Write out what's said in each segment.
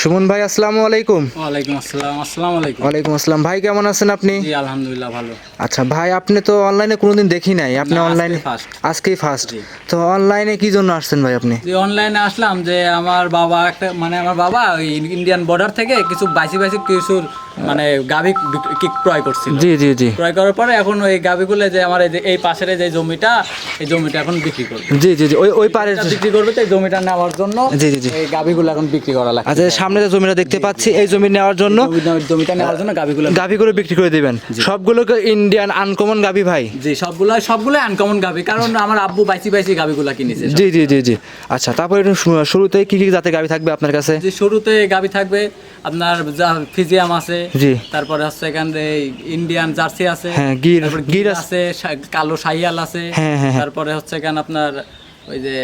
সুমন ভাই আসসালামু আলাইকুম। ওয়ালাইকুম আসসালাম আসসালামু আলাইকুম। ওয়ালাইকুম আসসালাম। ভাই কেমন আছেন আপনি? জি আলহামদুলিল্লাহ ভালো। আচ্ছা ভাই আপনি তো অনলাইনে কোনোদিন দেখি নাই। আপনি অনলাইনে আজকেই ফার্স্ট তো অনলাইনে কি জন্য আসছেন ভাই আপনি? যে অনলাইনে আসলাম যে আমার বাবা একটা মানে আমার বাবা ওই ইন্ডিয়ান বর্ডার থেকে কিছু বাইসি বাইসি কিছুর মানে গাভি ক্রয় করছিল। জি জি জি। ক্রয় করার পরে এখন ওই গাভিগুলো যে আমার এই যে এই পাশের যে জমিটা এই জমিটা এখন বিক্রি করবে। জি জি জি ওই ওই পারে বিক্রি করবে তো এই জমিটা নেওয়ার জন্য জি, জি, জি। এই গাভিগুলো এখন বিক্রি করা লাগছে আচ্ছা সামনে যে জমিটা দেখতে পাচ্ছি এই জমি নেওয়ার জন্য জমিটা নেওয়ার জন্য গাভিগুলো গাভিগুলো বিক্রি করে দিবেন। সবগুলোকে ইন্ডিয়ান আনকমন গাভি ভাই? জি সবগুলো সবগুলো আনকমন গাভি কারণ আমার আব্বু বাইসি বাইসি গাভিগুলা কিনেছে জি জি জি জি। আচ্ছা তারপরে শুরুতে কি কি জাতের গাভি থাকবে আপনার কাছে? যে শুরুতে গাভি থাকবে আপনার যা- ফিজিয়াম আছে জি। তারপরে হচ্ছে এখানে ইন্ডিয়ান জার্সি আছে হ্যাঁ, গির- গির আছে। কালো সাইয়াল আছে হ্যাঁ, হ্যাঁ, হ্যাঁ। তারপরে হচ্ছে এখানে আপনার ওই যে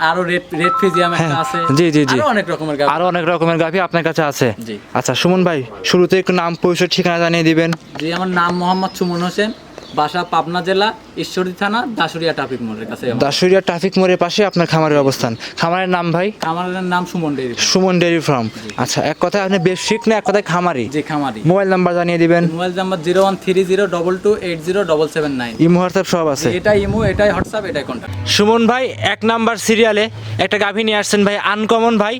আরও রেড রেড ফিজিয়াম একটা আছে জি, জি, জি। অনেক রকমের গাভি আরও অনেক রকমের গাভি আপনার কাছে আছে জি। আচ্ছা সুমন ভাই শুরুতে একটু নাম পরিচয় ঠিকানা জানিয়ে দিবেন জি আমার নাম মোহাম্মদ সুমন হোসেন বাসা পাবনা জেলা ঈশ্বরদী থানা দাসুরিয়া ট্রাফিক মোড়ের কাছে। দাসুরিয়া ট্রাফিক মোড়ের পাশে আপনার খামারের অবস্থান। খামারের নাম ভাই? খামারের নাম Suman dairy Suman dairy farm. আচ্ছা এক কথায় আপনি বেশিক না এক কথায় খামারি? জি খামারি। মোবাইল নাম্বার জানিয়ে দিবেন। Mobile number zero one three zero double two eight zero double seven nine. Imo WhatsApp সব আছে। এটাই ইমো এটাই হোয়াটসঅ্যাপ এটাই কন্ট্যাক্ট সুমন ভাই এক নাম্বার সিরিয়ালে একটা গাভী নিয়ে আসছেন ভাই আনকমন ভাই।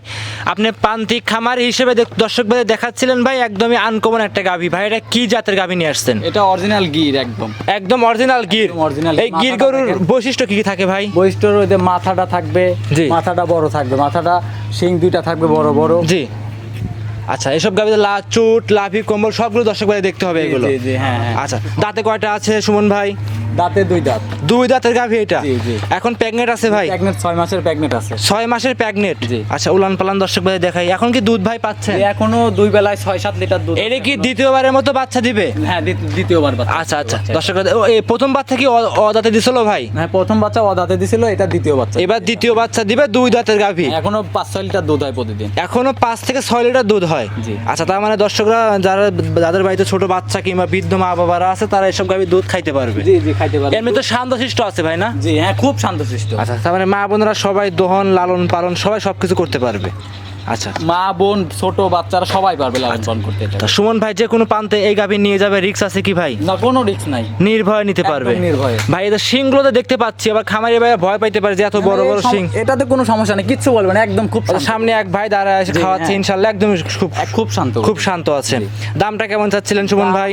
আপনি প্রান্তিক খামার হিসেবে দর্শক ভাই দেখাচ্ছিলেন ভাই একদমই আনকমন একটা গাভী। ভাই এটা কি জাতের গাভী নিয়ে আসছেন? এটা অরিজিনাল গির একদম। একদম অরিজিনাল গির। অরিজিনাল এই গির গরুর বৈশিষ্ট্য কি কি থাকে ভাই? বৈশিষ্ট্য ওই যে মাথাটা থাকবে জি। মাথাটা বড় থাকবে মাথাটা শিং দুইটা থাকবে বড় বড়। জি। আচ্ছা এসব গাভীতে লা চুট লাভি কম্বল সবগুলো দর্শক ভাই দেখতে হবে এগুলো। জি, জি, হ্যাঁ, হ্যাঁ। আচ্ছা দাঁতে কয়টা আছে সুমন ভাই? দাঁতে দুই দাঁত। দুই দাঁতের গাভী এটা। এখন প্রেগনেন্ট আছে ভাই? প্যাগনেট ছয় মাসের প্যাগনেট আছে। ছয় মাসের প্রেগনেন্ট জি। আচ্ছা উলান পালান দর্শক ভাই দেখাই। এখন কি দুধ ভাই পাচ্ছেন? এ এখনও দুই বেলায় ছয় সাত লিটার দুধ এটা কি দ্বিতীয়বারের মতো বাচ্চা দিবে? হ্যাঁ দ্বিতীয়বার বাচ্চা। আচ্ছা আচ্ছা। দর্শক এই প্রথম বাচ্চা কি অদাঁতে দিছিল ভাই? হ্যাঁ প্রথম বাচ্চা ও দাঁতে দিছিল এটা দ্বিতীয় বাচ্চা। এবার দ্বিতীয় বাচ্চা দিবে দুই দাঁতের গাভী। এখনও পাঁচ ছয় লিটার দুধ হয় প্রতিদিন। এখনও পাঁচ থেকে ছয় লিটার দুধ হয়। আচ্ছা তার মানে দর্শকরা যারা যাদের বাড়িতে ছোট বাচ্চা কিংবা বৃদ্ধ মা বাবারা আছে তারা এসব গাভী দুধ খাইতে পারবে। জি জি খাইতে পারে এমনি তো শান্তশিষ্ট আছে ভাই না? জি হ্যাঁ খুব শান্তশিষ্ট। আচ্ছা তার মানে মা বোনেরা সবাই দহন লালন পালন সবাই সবকিছু করতে পারবে। আচ্ছা। মা বোন ছোট বাচ্চারা সবাই পারবে লালন পালন করতে। তা সুমন ভাই যে কোনো প্রান্তে এই গাভী নিয়ে যাবে রিক্স আছে কি ভাই? না কোনো রিস্ক নাই। নির্ভয় নিতে পারবে। নির্ভয়ে। ভাই এদের শিংগুলোতে দেখতে পাচ্ছি আবার খামারি ভাই ভয় পাইতে পারে যে এত বড় বড় শিং এটাতে কোনো সমস্যা নেই কিচ্ছু বলবে না একদম খুব আচ্ছা, সামনে এক ভাই দাঁড়ায় এসে খাওয়াচ্ছে হ্যাঁ। ইনশাল্লাহ একদম খুব খুব শান্ত। খুব শান্ত আছে। দামটা কেমন চাচ্ছিলেন সুমন ভাই?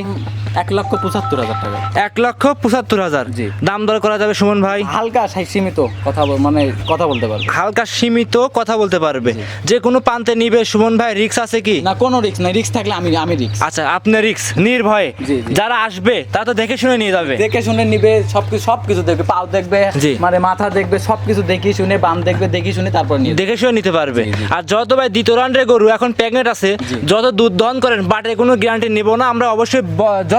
এক লক্ষ পঁচাত্তর হাজার টাকা। এক লক্ষ পঁচাত্তর হাজার। জি। দাম দর করা যাবে সুমন ভাই? হালকা সীমিত কথা বল- মানে কথা বলতে পারবে। হালকা সীমিত কথা বলতে পারবে। যে কোনো প্রান্তে নিবে। সুমন ভাই রিক্স আছে কি? না কোনো রিস্ক নাই। রিস্ক থাকলে আমি আমি রিস্ক। আচ্ছা আপনার রিক্স নির্ভয়ে। যারা আসবে তারা তো দেখে শুনে নিয়ে যাবে। দেখে শুনে নিবে সবকিছু সবকিছু দেখবে। পাও দেখবে। মানে মাথা দেখবে সবকিছু দেখি শুনে বাম দেখবে দেখি শুনে তারপর নিয়ে দেখে শুনে নিতে পারবে। আর যত ভাই দ্বিতীয় রাউন্ডের গরু এখন প্রেগনেন্ট আছে যত দুধ দহন করেন বাটের কোনো গ্যারান্টি নিব না। আমরা অবশ্যই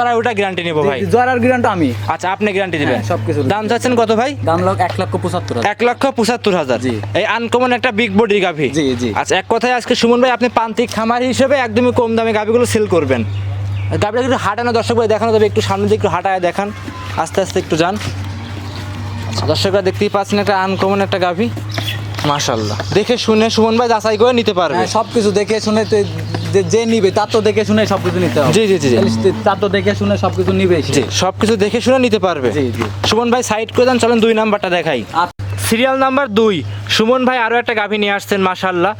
ব- ওটা গ্যারান্টি নিব ভাই। জরার গ্রান্ট আমি। আচ্ছা আপনি গ্যারান্টি দিবেন? হ্যাঁ, সবকিছু দাম চাচ্ছেন কত ভাই? দাম লোক এক লক্ষ পঁচাত্তর এক লক্ষ পঁচাত্তর হাজার। এই আনকমন একটা বিগ বডি গাভি। জি, জি। আচ্ছা এক কথায় আজকে সুমন ভাই আপনি প্রান্তিক খামার হিসেবে একদমই কম দামে গাভিগুলো সেল করবেন। গাভিটা একটু হাঁটানো দর্শক ভাই দেখানো যাবে একটু সামনে দিকে একটু হাঁটায় দেখান। আস্তে আস্তে একটু যান। আচ্ছা, দর্শকরা দেখতেই পাচ্ছেন একটা আনকমন একটা গাভি। মাশাল্লাহ দেখে শুনে সুমন ভাই যাচাই করে নিতে পারবে। হ্যাঁ সবকিছু দেখে শুনে যে- যে নিবে তার তো দেখে শুনে সবকিছু নিতে হবে। জি, জি, জি। তার তো দেখে শুনে সবকিছু নিবে জি সবকিছু দেখে শুনে নিতে পারবে। জি, জি। সুমন ভাই সাইড করে দেন চলেন দুই নাম্বারটা দেখাই। আর সিরিয়াল নাম্বার দুই। সুমন ভাই আরও একটা গাভী নিয়ে আসছেন মাশাল্লাহ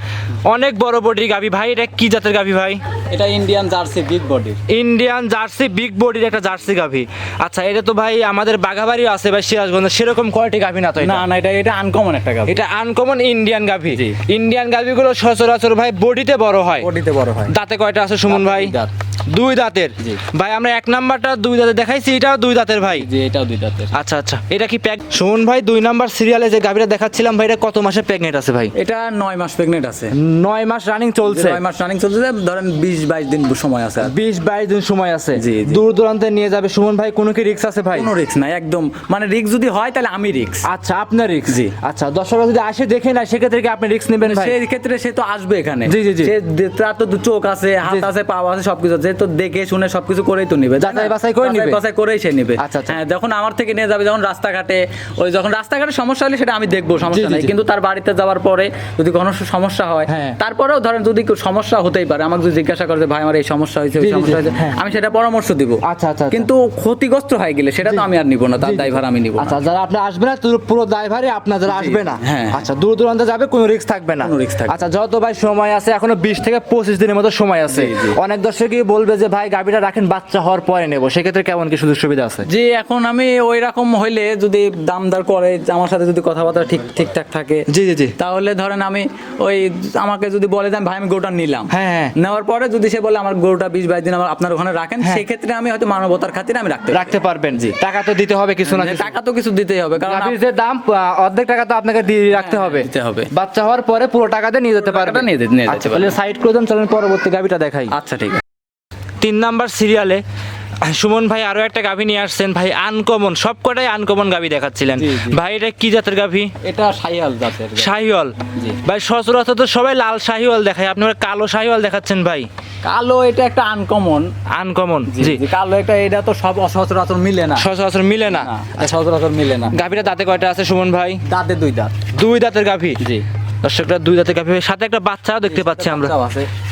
অনেক বড় বডির গাভি ভাই এটা কি জাতের গাভি ভাই? এটা ইন্ডিয়ান জার্সি বিগ বডির ইন্ডিয়ান জার্সি বিগ বডির একটা জার্সি গাভি। আচ্ছা এটা তো ভাই আমাদের বাঘাবাড়ি আছে ভাই সিরাজগঞ্জ সেরকম কোয়ালিটি গাভি না তো না না এটা এটা আনকমন একটা গাভী। এটা আনকমন ইন্ডিয়ান গাভী। ইন্ডিয়ান গাভীগুলো সচরাচর ভাই বডিতে বড় হয়। বডিতে বড় হয়। দাঁতে কয়টা আছে সুমন ভাই? দাঁত। দুই দাঁতের। ভাই আমরা এক নাম্বারটা দুই দাঁতের দেখাইছি এটাও দুই দাঁতের ভাই। যে এটাও দুই দাঁতের। আচ্ছা আচ্ছা। এটা কি প্যাক সুমন ভাই দুই নাম্বার সিরিয়ালে যে গাভিটা দেখাচ্ছিলাম ভাই এটা কত মাসে প্রেগনেন্ট আছে ভাই? এটা নয় মাস প্রেগনেন্ট আছে। নয় মাস রানিং চলছে। নয় মাস রানিং চলছে ধরেন বিশ বাইশ দিন সময় আছে বিশ বাইশ দিন সময় আছে। জি, জি। দূর দূরান্তে নিয়ে যাবে। সুমন ভাই কোনো কি রিক্স আছে ভাই? কোনো রিস্ক নাই একদম। মানে রিস্ক যদি হয় তাহলে আমি রিস্ক আচ্ছা আপনার রিক্স জি। আচ্ছা দর্শকরা যদি আসে দেখে না সেক্ষেত্রে কি আপনি রিক্স নেবেন ভাই? সেই ক্ষেত্রে সে তো আসবে এখানে। জি, জি, জি। সে তার তো চোখ আছে হাত আছে পা আছে সবকিছু আছে। সে তো দেখে শুনে সবকিছু করেই তো নিবে যাচাই বাছাই করে নিবে? বাছাই করেই সে নিবে আচ্ছা, আচ্ছা। হ্যাঁ যখন আমার থেকে নিয়ে যাবে যখন রাস্তাঘাটে ওই যখন রাস্তাঘাটে সমস্যা হলে সেটা আমি দেখব সমস্যা নাই। কিন্তু তার বাড়িতে যাওয়ার পরে যদি কোনো সমস্যা হয় হ্যাঁ। তারপরেও ধরেন যদি সমস্যা হতেই পারে আমাকে যদি জিজ্ঞাসা করে ভাই আমার এই সমস্যা হয়েছে ওই জি, জি, সমস্যা হয়েছে হ্যাঁ। আমি সেটা পরামর্শ দিব আচ্ছা, আচ্ছা, আচ্ছা। কিন্তু ক্ষতিগ্রস্ত হয়ে গেলে সেটা তো আমি আর নিব না তার ড্রাইভার আমি নিব আচ্ছা যারা আপনি আসবে না পুরো ড্রাইভারই আপনার যারা আসবে না হ্যাঁ। আচ্ছা দূর দূরান্তে যাবে কোনো রিস্ক থাকবে না। আচ্ছা যত ভাই সময় আছে এখনও বিশ থেকে পঁচিশ দিনের মতো সময় আছে। অনেক দর্শকই বলবে যে ভাই গাবিটা রাখেন বাচ্চা হওয়ার পরে নেব। সেক্ষেত্রে কেমন কি সুযোগ সুবিধা আছে? যে এখন আমি ওই রকম হইলে যদি দামদার করে আমার সাথে যদি কথাবার্তা ঠিক ঠিকঠাক থাকে জি জি জি। তাহলে ধরেন আমি ওই আমাকে যদি বলে দেন ভাই আমি গরুটা নিলাম। হ্যাঁ, হ্যাঁ। নেওয়ার পরে যদি সে বলে আমার গরুটা বিশ বাইশ দিন আমার আপনার ওখানে রাখেন হ্যাঁ। সেক্ষেত্রে আমি হয়তো মানবতার খাতিরে আমি রাখতে রাখতে পারবেন। জি। টাকা তো দিতে হবে কিছু না টাকা তো কিছু দিতেই হবে কারণ গাভীর যে দাম অর্ধেক টাকা তো আপনাকে দিয়ে রাখতে হ্যাঁ, হবে। দিতে হবে। বাচ্চা হওয়ার পরে পুরো টাকা দিয়ে নিয়ে যেতে পারবে টাকাটা নিয়ে যেতে- নিয়ে যেতে আচ্ছা তাহলে সাইড করে দেন চলেন পরবর্তী গাবিটা দেখাই। আচ্ছা ঠিক আছে। তিন নাম্বার সিরিয়ালে সুমন ভাই আরও একটা গাভী নিয়ে আসছেন। ভাই আনকমন সব কটাই আনকমন গাভী দেখাচ্ছিলেন। ভাই এটা কি জাতের গাভী? এটা সাইয়াল জাতের শাহিওয়াল। ভাই সচরাচর তো সবাই লাল শাহিওয়াল দেখায়। আপনারা কালো শাহিওয়াল দেখাচ্ছেন ভাই? কালো এটা একটা আনকমন। আনকমন জি কালো একটা এটা তো সব সচরাচর মিলে না। সচরাচর মিলে না? সচরাচর মিলে না। গাভীটা দাঁতে কয়টা আছে সুমন ভাই? দাঁতে দুই দাঁত। দুই দাঁতের গাভী? জি। দর্শকরা দুই দাঁতের গাভী। সাথে একটা বাচ্চাও দেখতে পাচ্ছি আমরা।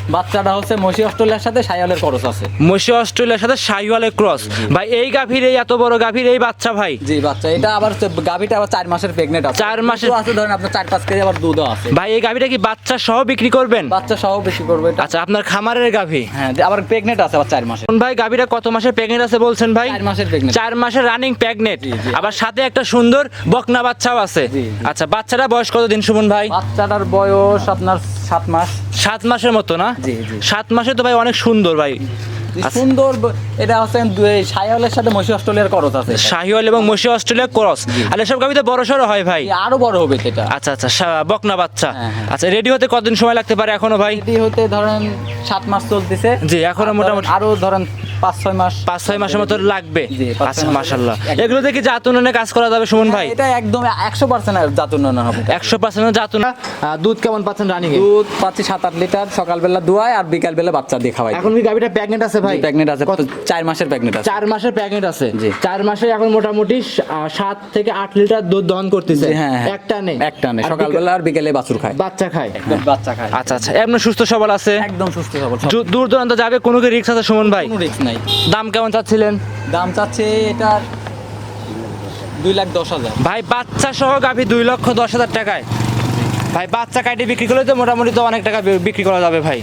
বাচ্চাটা হচ্ছে মসি অস্ট্রেলিয়ার সাথে সাইয়ালের খরচ আছে। মসি অস্ট্রেলিয়ার সাথে শাহিওয়ালের ক্রস ভাই এই গাভীর এই এত বড় গাভীর এই বাচ্চা ভাই। জি বাচ্চা। এটা আবার গাভিটা আবার চার মাসের প্রেগনেন্ট আছে। চার মাসের- আছে ধরেন আপনার চার পাঁচ কেজি আবার দুধও আছে। ভাই এই গাভীটা কি বাচ্চা সহ বিক্রি করবেন? বাচ্চা সহ বেশি করবে এটা। আচ্ছা আপনার খামারের গাভী? হ্যাঁ আবার প্রেগনেন্ট আছে আবার চার মাসের। ভাই গাভীটা কত মাসের প্রেগনেন্ট আছে বলছেন ভাই? চার মাসের প্রেগনেন্ট চার মাসের রানিং প্রেগনেন্ট। আবার সাথে একটা সুন্দর বকনা বাচ্চাও আছে। আচ্ছা বাচ্চাটা বয়স কত দিন সুমন ভাই? বাচ্চাটার বয়স আপনার সাত মাস। সাত মাসের মতো না? জি, জি। সাত মাসে তো ভাই অনেক সুন্দর ভাই। সুন্দর এটা হচ্ছে দুই- সাইয়ালের সাথে মসি অস্ট্রেলিয়ার খরচ আছে শাহিওয়াল এবং মসি অস্ট্রেলিয়ার ক্রস। আর এসব গাভিতে বড় সড়ো হয় ভাই। আরও বড় হবে সেটা। আচ্ছা আচ্ছা বকনা বাচ্চা। হ্যাঁ, হ্যাঁ। আচ্ছা রেডি হতে কতদিন সময় লাগতে পারে এখনও ভাই? রেডি হতে ধরেন সাত মাস চলতেছে। জি, এখনও মোটামুটি- আরও ধরেন পাঁচ ছয় মাস। পাঁচ ছয় মাসের মতো লাগবে। জি, পাঁচ ছয় আচ্ছা মাশাল্লাহ এগুলো দেখি জাত উন্নয়নে কাজ করা যাবে সুমন ভাই? হ্যাঁ, এটা একদম একশো পার্সেন্ট জাত উন্নয়ন হবে। একশো পার্সেন্ট জাত উন্নয়ন। দুধ কেমন পাচ্ছেন রানিং দুধ পাচ্ছি সাত আট লিটার সকালবেলা দুয়ায় আর বিকালবেলা বাচ্চা দিয়ে খাওয়াই। এখন কি গাভিটা প্রেগনেন্ট আছে ভাই? প্রেগনেন্ট আছে। চার মাসের প্রেগনেন্ট আছে। চার মাসের প্যাকেট আছে। জি। চার মাসে এখন মোটামুটি সাত থেকে আট লিটার দুধ দহন করতেছে। হ্যাঁ হ্যাঁ। একটা নেই। একটা নেই। সকালবেলা আর বিকেলে বাছুর খায়। বাচ্চা খায়। বাচ্চা খায়। আচ্ছা আচ্ছা। এমনি সুস্থ সবল আছে? একদম সুস্থ সবল দূর- দূর দূরান্ত যাবে? কোনো কি রিক্স আছে সুমন ভাই? কোনো রিস্ক নাই। দাম কেমন চাচ্ছিলেন? দাম চাচ্ছে এটার দুই লাখ দশ হাজার। ভাই বাচ্চা সহ গাভি দুই লক্ষ দশ হাজার টাকায়। ভাই বাচ্চা কাটি বিক্রি করলে তো মোটামুটি তো অনেক টাকা বিক্রি করা যাবে ভাই।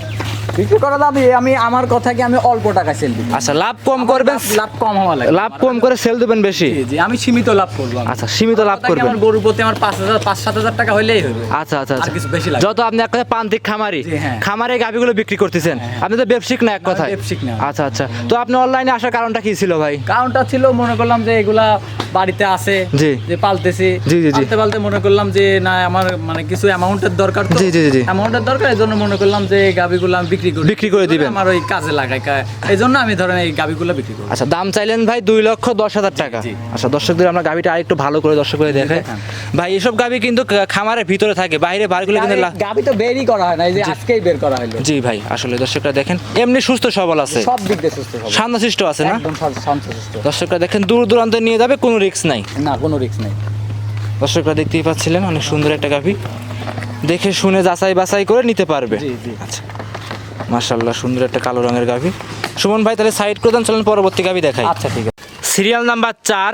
বিক্রি করা যাবে আমি আমার কথা কি আমি অল্প টাকা সেল দিই আচ্ছা লাভ কম করবেন? লাভ- কম হওয়া লাগে। লাভ কম করে সেল দেবেন বেশি? জি, আমি সীমিত লাভ করব। আচ্ছা সীমিত লাভ করবেন। আমার গরুর প্রতি আমার পাঁচ হাজার পাঁচ সাত হাজার টাকা হইলেই হবে আচ্ছা আচ্ছা আর আচ্ছা। কিছু বেশি লাগে। যত আপনি এক কথা প্রান্তিক খামারি হ্যাঁ। খামারে গাভিগুলো বিক্রি করতেছেন। আপনি তো ব্যবসায়িক না এক কথায়। ব্যবসায়িক না। আচ্ছা আচ্ছা। তো আপনি অনলাইনে আসার কারণটা কি ছিল ভাই? কারণটা ছিল মনে করলাম যে এগুলা বাড়িতে আছে জি। যে পালতেছি। জি, জি। পালতে পালতে মনে করলাম যে না আমার মানে কিছু অ্যামাউন্টের দরকার তো। জি, জি, জি। অ্যামাউন্টের দরকার এই জন্য মনে করলাম যে গাবিগুলো আমি বিক্রি করি। বিক্রি করে দিবেন। আমার ওই কাজে লাগাই এই জন্য আমি ধরেন এই গাবিগুলো বিক্রি করি। আচ্ছা দাম চাইলেন ভাই দুই লক্ষ দশ হাজার টাকা। আচ্ছা দর্শকদের আমরা গাভিটা আরেকটু ভালো করে দর্শক করে দেখে। ভাই এসব গাভি কিন্তু খামারের ভিতরে থাকে বাইরে বারগুলো কিন্তু গাবি তো বেরই করা হয় না এই যে আজকেই বের করা হলো। জি ভাই আসলে দর্শকরা দেখেন এমনি সুস্থ সবল আছে। সব দিক দিয়ে সুস্থ হবে শান্তশিষ্ট আছে না? একদম সব শান্তশিষ্ট দর্শকরা দেখেন দূর দূরান্তে নিয়ে যাবে কোনো রিস্ক নাই। না কোনো রিস্ক নেই। দর্শকরা দেখতেই পাচ্ছিলেন অনেক সুন্দর একটা গাভি। দেখে শুনে যাচাই বাছাই করে নিতে পারবে। আচ্ছা। মাশাল্লাহ সুন্দর একটা কালো রঙের গাভী। সুমন ভাই, তাহলে সাইড করে দেন চলেন, পরবর্তী গাভী দেখাই। আচ্ছা ঠিক আছে। সিরিয়াল নাম্বার চার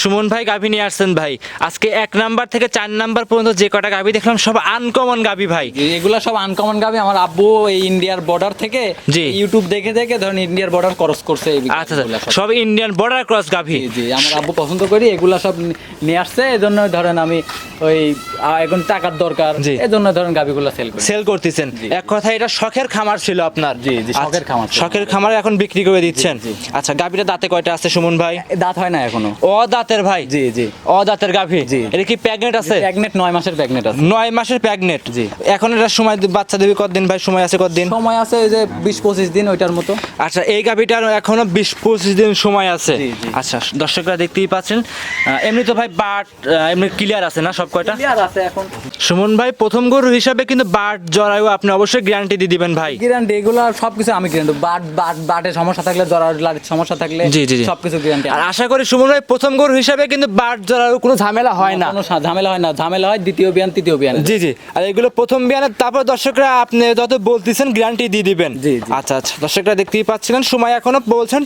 সুমন ভাই গাভি নিয়ে আসছেন ভাই। আজকে এক নাম্বার থেকে চার নাম্বার পর্যন্ত যে কটা গাভি দেখলাম সব আনকমন গাভি ভাই। এগুলা সব আনকমন গাবি আমার আব্বু এই ইন্ডিয়ার বর্ডার থেকে জি। ইউটিউব দেখে দেখে ধরেন ইন্ডিয়ার বর্ডার ক্রস করছে আচ্ছা আচ্ছা। সব। ইন্ডিয়ান বর্ডার ক্রস গাভি। জি, আমার আব্বু পছন্দ করি এগুলা সব নিয়ে আসছে। এই জন্য ধরেন আমি ওই এখন টাকার দরকার। জি। এই জন্য ধরেন গাবিগুলা সেল করি। সেল করতেছেন। এক কথা এটা শখের খামার ছিল আপনার। জি, জি, শখের আচ্ছা, খামার শখের খামার এখন বিক্রি করে দিচ্ছেন। আচ্ছা গাবিটা দাঁতে কয়টা আছে সুমন ভাই? দাঁত হয় না এখনও। ও দাঁত অদাতের ভাই? জি জি। অদাতের গাভী? জি। এটা কি প্যাগনেট আছে? প্যাগনেট নয় মাসের প্যাগনেট আছে। নয় মাসের প্যাগনেট? জি। এখন এটা সময় বাচ্চা দেবে কতদিন ভাই? সময় আছে কতদিন? সময় আছে যে বিশ পঁচিশ দিন ওইটার মতো। আচ্ছা এই গাভিটার এখনও বিশ পঁচিশ দিন সময় আছে। আচ্ছা দর্শকরা দেখতেই পাচ্ছেন। এমনি তো ভাই বাট এমনি ক্লিয়ার আছে না সব কয়টা? ক্লিয়ার আছে এখন। সুমন ভাই প্রথম গরু হিসাবে কিন্তু বাট জরায়ু আপনি অবশ্যই গ্যারান্টি দিয়ে দিবেন ভাই। গ্যারান্টি এগুলো সব কিছু আমি গ্যারান্টি বাট বাট বাটে সমস্যা থাকলে জরার সমস্যা থাকলে জি, জি, জি। সব কিছু গ্যারান্টি আর আশা করি সুমন ভাই প্রথম গরু হিসাবে কিন্তু বাট জরায়ু কোনো ঝামেলা হয় না। কোনো ঝামেলা হয় না। ঝামেলা হয় দ্বিতীয় বিয়ান তৃতীয় বিয়ান। জি জি। আর এগুলো প্রথম বিয়ানে তারপর দর্শকরা আপনি যত বলতেছেন গ্যারান্টি দিয়ে দিবেন। জি, জি। আচ্ছা আচ্ছা। দর্শকরা দেখতেই পাচ্ছিলেন সময় এখনও বলছেন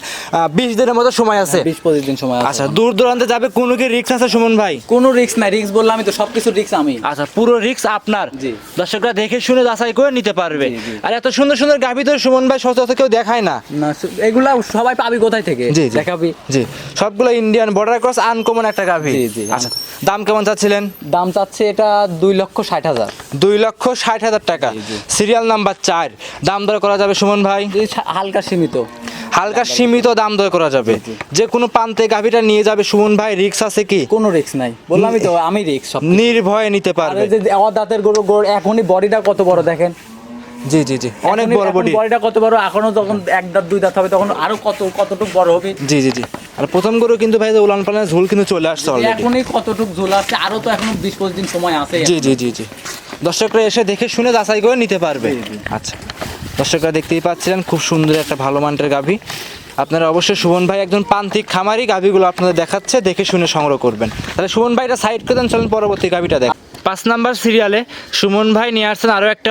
বিশ দিনের মতো সময় আছে। বিশ পঁচিশ দিন সময় আছে। আচ্ছা দূর দূরান্তে যাবে কোনো কি রিক্স আছে সুমন ভাই? কোনো রিস্ক নাই রিস্ক বললাম আমি তো সব কিছু রিস্ক আমি। আচ্ছা পুরো রিক্স আপনার। জি। দর্শকরা দেখে শুনে যাচাই করে নিতে পারবে। আর এত সুন্দর সুন্দর গাভী তো সুমন ভাই সচরাচর কেউ দেখায় না। না এগুলা সবাই পাবি কোথায় থেকে? দেখাবি। জি। সবগুলো ইন্ডিয়ান বর্ডার ক্রস আনকমন একটা গাভী। আচ্ছা দাম কেমন চাচ্ছিলেন? দাম চাচ্ছে এটা দুই লক্ষ ষাট হাজার। দুই লক্ষ ষাট হাজার টাকা। সিরিয়াল নাম্বার চার দাম দর করা যাবে সুমন ভাই? হালকা সীমিত। হালকা সীমিত দাম দর করা যাবে। যে কোনো প্রান্তে গাভীটা নিয়ে যাবে সুমন ভাই রিক্স আছে কি? কোনো রিস্ক নাই। বললামই তো আমি রিস্ক সব নির্ভয়ে নিতে পারবে। ওই যে আমার দাঁতের গরু গরু এখনই বডিটা কত বড় দেখেন? জি জি জি। অনেক বড় বডি। বডিটা কত বড় এখনও যখন এক দাঁত দুই দাঁত হবে তখন আরও কত কতটুকু বড় হবে? জি জি জি। আর প্রথম গরু কিন্তু ভাই উলান পালানের ঝোল কিন্তু চলে আসছে অলরেডি এখনই কতটুকু ঝোল আছে আরও তো এখনও বিশ পঁচিশ দিন সময় আছে। জি জি জি জি। দর্শকরা এসে দেখে শুনে যাচাই করে নিতে পারবে। আচ্ছা। দর্শকরা দেখতেই পাচ্ছিলেন খুব সুন্দর একটা ভালো মানের গাভী। আপনারা অবশ্যই সুমন ভাই একজন প্রান্তিক খামারি গাভীগুলো আপনাদের দেখাচ্ছে দেখে শুনে সংগ্রহ করবেন। তাহলে সুমন ভাই এটা সাইড করে দেন চলেন পরবর্তী গাভীটা দেখ। পাঁচ নাম্বার সিরিয়ালে সুমন ভাই নিয়ে আসছেন আরও একটা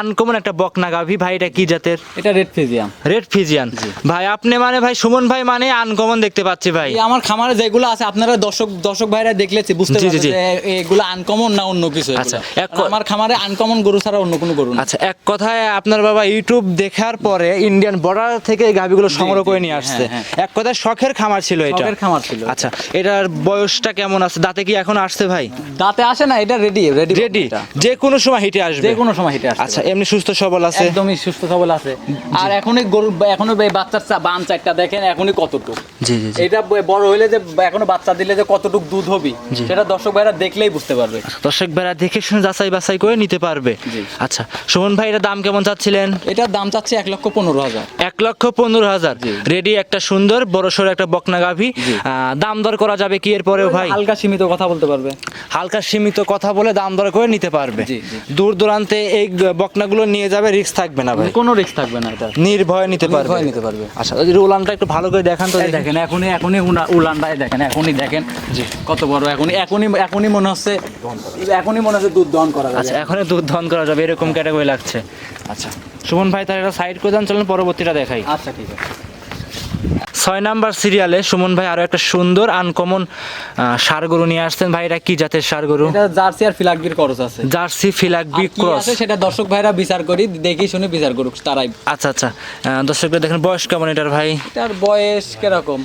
আনকমন একটা বকনা গাভী। ভাই এটা কি জাতের? এটা রেড ফিজিয়াম রেড ফিজিয়ান ভাই আপনি মানে ভাই সুমন ভাই মানে আনকমন দেখতে পাচ্ছি ভাই। আমার খামারে যেগুলো আছে আপনারা দর্শক দর্শক ভাইরা দেখলেছি বুঝতে। যে এগুলো আনকমন না অন্য কিছু আচ্ছা, এক আমার খামারে আনকমন গরু ছাড়া অন্য কোনো গরু না আচ্ছা এক কথায় আপনার বাবা ইউটিউব দেখার পরে ইন্ডিয়ান বর্ডার থেকে এই গাভিগুলো সংগ্রহ করে নিয়ে আসছে। হ্যাঁ, এক কথায় শখের খামার ছিল এটা। শখের খামার ছিল। আচ্ছা এটার বয়সটা কেমন আছে? দাঁতে কি এখন আসছে ভাই? দাঁতে আসে না এটা রেডি রেডি রেডি যে কোনো সময় হিটে আসবে। যে কোনো সময় হিটে আসে আচ্ছা এমনি সুস্থ সবল আছে? একদমই সুস্থ সবল আছে। আর এখনই গরু এখনও বাচ্চার চা- বান চারটা দেখেন এখনই কতটুকু। জি জি এটা বড় হইলে যে এখনও বাচ্চা দিলে যে কতটুকু দুধ হবে সেটা দর্শক ভাইরা দেখলেই বুঝতে পারবে। দর্শক বেড়া দেখে শুনে যাচাই বাছাই করে নিতে পারবে। আচ্ছা সুমন ভাই এটা দাম কেমন চাচ্ছিলেন? এটার দাম চাচ্ছে এক লক্ষ পনেরো হাজার। এক লক্ষ পনেরো হাজার। রেডি একটা সুন্দর বড় সড়ো একটা বকনা গাভী। দাম দর করা যাবে কি এরপরেও ভাই? হালকা সীমিত কথা বলতে পারবে। হালকা সীমিত কথা বলে দাম দর করে নিতে পারবে। দূর দূরান্তে এই বকনাগুলো নিয়ে যাবে রিস্ক থাকবে না ভাই। কোনো রিস্ক থাকবে না এটা। নির্ভয়ে নিতে পারবে। নিতে পারবে। আচ্ছা যদি উলানটা একটু ভালো করে দেখান তো দেখেন এখনই এখনই উলানটাই দেখেন এখনই দেখেন। জি। কত বড় এখনই এখনই এখনই মনে হচ্ছে এখনই মনে হচ্ছে দুধ দহন করা আচ্ছা এখনই দুধ দহন করা যাবে এরকম ক্যাটাগরি লাগছে। আচ্ছা। সুমন ভাই তার একটা সাইড করে দেন চলেন পরবর্তীটা দেখাই। আচ্ছা ঠিক আছে। ছয় নাম্বার সিরিয়ালে সুমন ভাই আরও একটা সুন্দর আনকমন সার গরু নিয়ে আসছেন। ভাই এটা কি জাতের সার গরু এটা জার্সি আর ফিলাকবির ক্রস আছে। জার্সি ফিলাক আর ক্রস। আছে সেটা দর্শক ভাইরা বিচার করি দেখি শুনে বিচার করুক তারাই। আচ্ছা আচ্ছা। দর্শকরা দেখেন বয়স কেমন এটার ভাই? এটার বয়স কীরকম?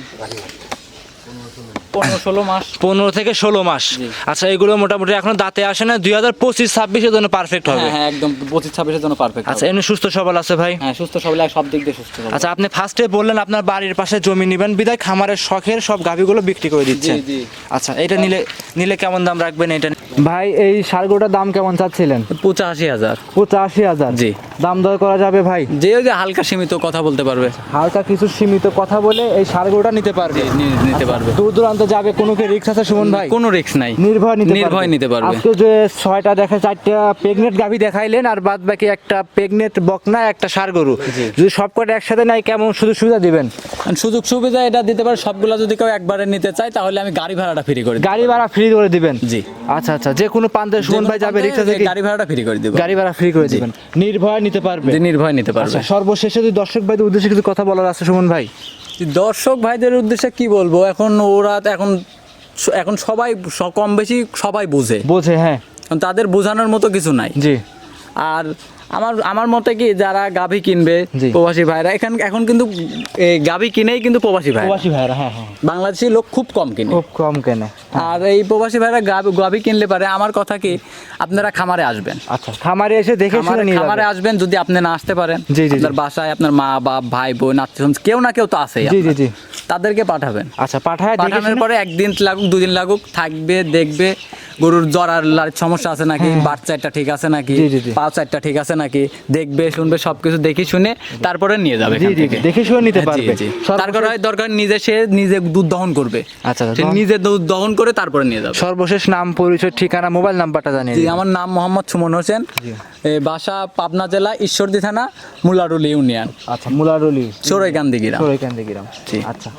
পনেরো ষোলো মাস। পনেরো থেকে ষোলো মাস। আচ্ছা এগুলো মোটামুটি এখনও দাঁতে আসে না। দুই হাজার পঁচিশ ছাব্বিশের জন্য পারফেক্ট হবে। হ্যাঁ হ্যাঁ একদম পঁচিশ ছাব্বিশের জন্য পারফেক্ট আচ্ছা এমনি সুস্থ সবল আছে ভাই? হ্যাঁ সুস্থ সবল আর সব দিক দিয়ে সুস্থ আচ্ছা আপনি ফার্স্টে বললেন আপনার বাড়ির পাশে জমি নেবেন। বিদায় খামারের শখের সব গাভিগুলো বিক্রি করে দিচ্ছেন। জি। আচ্ছা এটা নিলে নিলে কেমন দাম রাখবেন এটা? ভাই এই সারগোটার দাম কেমন চাচ্ছিলেন? পঁচাশি হাজার। পঁচাশি হাজার? জি। দাম দর করা যাবে ভাই? যে যে হালকা সীমিত কথা বলতে পারবে। হালকা কিছু সীমিত কথা বলে এই সারগোটা নিতে পারবে। নিতে পারবে। দূর দূরান্ত যাবে কোনো কি রিক্স আছে সুমন ভাই? কোনো রিক্স নাই। নির্ভয় নিতে পারবে। নির্ভয় নিতে পারবে। আজকে যে ছয়টা দেখা চারটা প্রেগনেন্ট গাভি দেখাইলেন আর বাদ বাকি একটা প্রেগনেন্ট বকনা একটা সার গরু যদি সব কটা একসাথে নাই কেমন শুধু সুবিধা দিবেন? সুযোগ সুবিধা এটা দিতে পারে সবগুলো যদি কেউ একবারে নিতে চায় তাহলে আমি গাড়ি ভাড়াটা ফ্রি করে গাড়ি ভাড়া ফ্রি করে দিবেন? জি। আচ্ছা আচ্ছা যে কোনো প্রান্তে সুমন ভাই যাবে রিক্সা থেকে গাড়ি ভাড়াটা ফ্রি করে দিব। গাড়ি ভাড়া ফ্রি করে দিবেন। নির্ভয় নিতে পারবে? নির্ভয় নিতে পারবে। আচ্ছা সর্বশেষে যদি দর্শক ভাইদের উদ্দেশ্যে কিছু কথা বলার আছে সুমন ভাই? দর্শক ভাইদের উদ্দেশ্যে কি বলব? এখন ওরা তো এখন এখন সবাই কম বেশি সবাই বোঝে। বোঝে হ্যাঁ। তাদের বোঝানোর মতো কিছু নাই। জি। আর আমার আমার মতে কি যারা গাভী কিনবে প্রবাসী ভাইরা এখান এখন কিন্তু গাভী কিনেই কিন্তু প্রবাসী ভাই প্রবাসী ভাইরা হ্যাঁ হ্যাঁ। বাংলাদেশি লোক খুব কম কিনে। খুব কম কেনে। আর এই প্রবাসী ভাইরা গাভী কিনলে পারে আমার কথা কি আপনারা খামারে আসবেন। আচ্ছা খামারে এসে দেখে শুনে নিয়ে খামারে আসবেন যদি আপনি না আসতে পারেন। জি, জি। আপনার বাসায় আপনার মা বাপ ভাই বোন আত্মীয় কেউ না কেউ তো আছেই জি জি জি। তাদেরকে পাঠাবেন। আচ্ছা পাঠায় পাঠানোর পরে একদিন লাগুক দুদিন লাগুক থাকবে দেখবে গরুর জ্বর আর সমস্যা আছে নাকি বাট চারটা ঠিক আছে নাকি জি, জি, জি। পা চারটা ঠিক আছে নাকি? দেখবে শুনবে সবকিছু দেখে শুনে তারপরে নিয়ে যাবে। দেখে শুনে নিতে পারবে। জি। সর্বশেষ- হয় দরকার নিজে সে নিজে দুধ দহন করবে। আচ্ছা, নিজে দুধ দহন করে তারপরে নিয়ে যাবে। সর্বশেষ নাম পরিচয় ঠিকানা মোবাইল নাম্বারটা জানিয়ে জি আমার নাম মোহাম্মদ সুমন হোসেন। বাসা পাবনা জেলা ঈশ্বরদী থানা মুলারুল ইউনিয়ন। আচ্ছা মুলারুলি। চোরাইকান্দি গ্রাম। সরাইকান্দি গ্রাম। আচ্ছা।